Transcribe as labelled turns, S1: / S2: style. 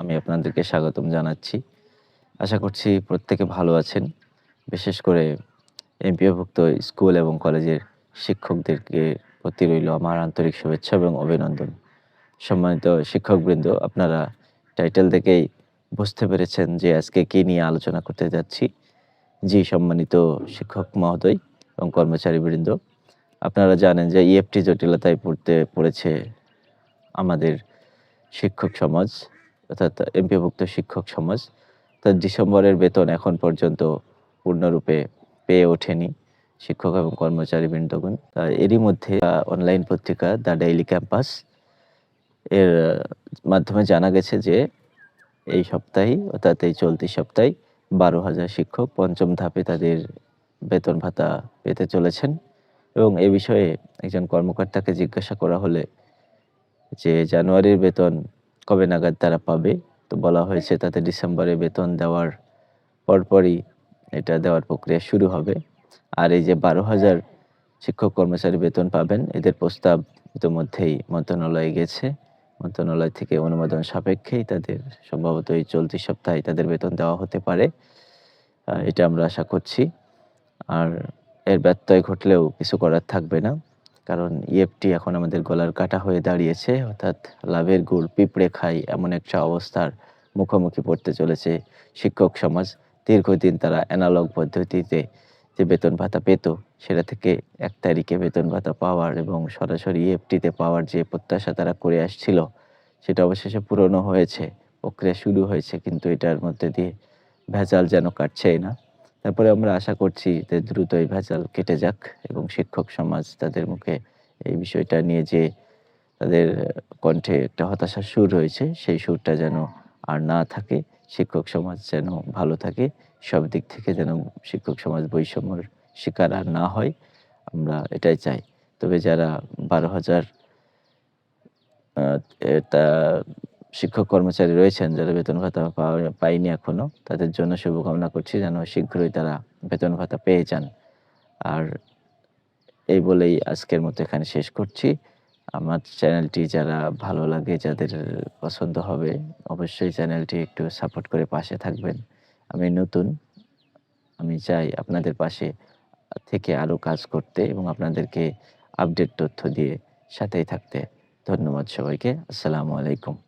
S1: আমি আপনাদেরকে স্বাগতম জানাচ্ছি। আশা করছি প্রত্যেকে ভালো আছেন। বিশেষ করে এমপিওভুক্ত স্কুল এবং কলেজের শিক্ষকদেরকে প্রতি রইল আমার আন্তরিক শুভেচ্ছা এবং অভিনন্দন। সম্মানিত শিক্ষকবৃন্দ, আপনারা টাইটেল থেকেই বুঝতে পেরেছেন যে আজকে কী নিয়ে আলোচনা করতে যাচ্ছি। জি, সম্মানিত শিক্ষক মহোদয় এবং কর্মচারীবৃন্দ, আপনারা জানেন যে ইএফটি জটিলতায় পড়তে, পড়েছে আমাদের শিক্ষক সমাজ। অর্থাৎ এমপিভুক্ত শিক্ষক সমাজ তার ডিসেম্বরের বেতন এখন পর্যন্ত পূর্ণরূপে পেয়ে ওঠেনি শিক্ষক এবং কর্মচারীবৃন্দগণ। তা এরই মধ্যে অনলাইন পত্রিকা দ্য ডেইলি ক্যাম্পাস এর মাধ্যমে জানা গেছে যে এই সপ্তাহে অর্থাৎ এই চলতি সপ্তাহে বারো হাজার শিক্ষক পঞ্চম ধাপে তাদের বেতন ভাতা পেতে চলেছেন এবং এ বিষয়ে একজন কর্মকর্তাকে জিজ্ঞাসা করা হলে যে জানুয়ারির বেতন কবে নাগাদ তারা পাবে? তো বলা হয়েছে তাতে ডিসেম্বরে বেতন দেওয়ার পরপরই এটা দেওয়ার প্রক্রিয়া শুরু হবে। আর এই যে বারো হাজার শিক্ষক কর্মচারী বেতন পাবেন, এদের প্রস্তাব ইতিমধ্যেই মন্ত্রণালয়ে গেছে। মন্ত্রণালয় থেকে অনুমোদন সাপেক্ষেই তাদের সম্ভবত এই চলতি সপ্তাহে তাদের বেতন দেওয়া হতে পারে। এটা আমরা আশা করছি। আর এর ব্যত্যয় ঘটলেও কিছু করার থাকবে না। কারণ ইএফটি এখন আমাদের গলার কাটা হয়ে দাঁড়িয়েছে, অর্থাৎ লাভের গুড়, পিঁপড়ে খাই এমন একটা অবস্থার মুখোমুখি পড়তে চলেছে শিক্ষক সমাজ। দীর্ঘদিন তারা অ্যানালগ পদ্ধতিতে যে বেতন ভাতা পেত, সেটা থেকে এক তারিখে বেতন ভাতা পাওয়ার এবং সরাসরি ইএফটিতে পাওয়ার যে প্রত্যাশা তারা করে আসছিল, সেটা অবশেষে পূরণও হয়েছে, প্রক্রিয়া শুরু হয়েছে, কিন্তু এটার মধ্যে দিয়ে ভেজাল যেন কাটছেই না। তারপরে আমরা আশা করছি যে দ্রুত এই ভেজাল কেটে যাক এবং শিক্ষক সমাজ তাদের মুখে এই বিষয়টা নিয়ে যে তাদের কণ্ঠে একটা হতাশার সুর হয়েছে, সেই সুরটা যেন আর না থাকে, শিক্ষক সমাজ যেন ভালো থাকে, সব দিক থেকে যেন শিক্ষক সমাজ বৈষম্যর শিকার আর না হয়, আমরা এটাই চাই। তবে যারা বারো হাজার তা শিক্ষক কর্মচারী রয়েছেন যারা বেতন ভাতা পায়নি এখনও, তাদের জন্য শুভকামনা করছি যেন শীঘ্রই তারা বেতন ভাতা পেয়ে যান। আর এই বলেই আজকের মতো এখানে শেষ করছি। আমার চ্যানেলটি যারা ভালো লাগে, যাদের পছন্দ হবে, অবশ্যই চ্যানেলটি একটু সাপোর্ট করে পাশে থাকবেন। আমি নতুন, আমি চাই আপনাদের পাশে থেকে আরও কাজ করতে এবং আপনাদেরকে আপডেট তথ্য দিয়ে সাথেই থাকতে। ধন্যবাদ সবাইকে। আসসালামু আলাইকুম।